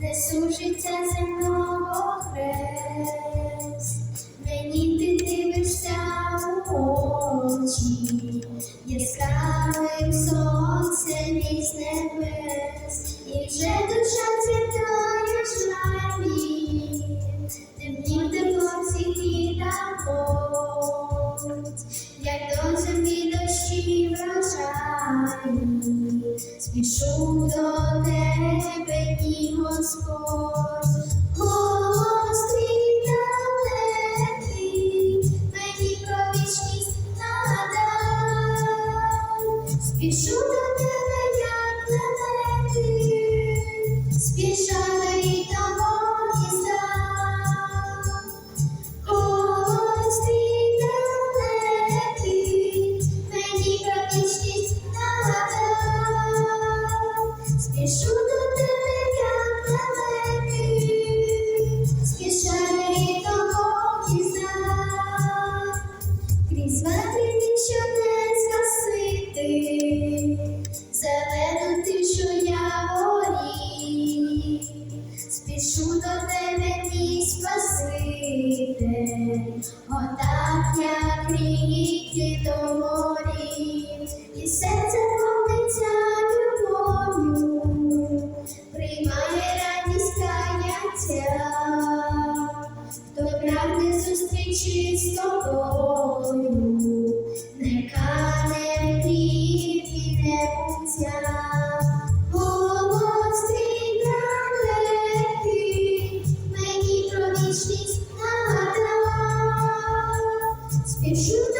Несу життя земного хрест, мені ти дивишся у очі, яскравим сонцем із небес, і вже душа цвітає жалі, темнім теплом світі дамо, як до землі дощі врожаї, спішу до тебе, ні Господь, голос твій далекий, мені провічність надай, спішу до отак як ріки до морі, і серце повниться любов'ю, приймає радість каяття. Хто прагне зустрічі з тобою, Спішу до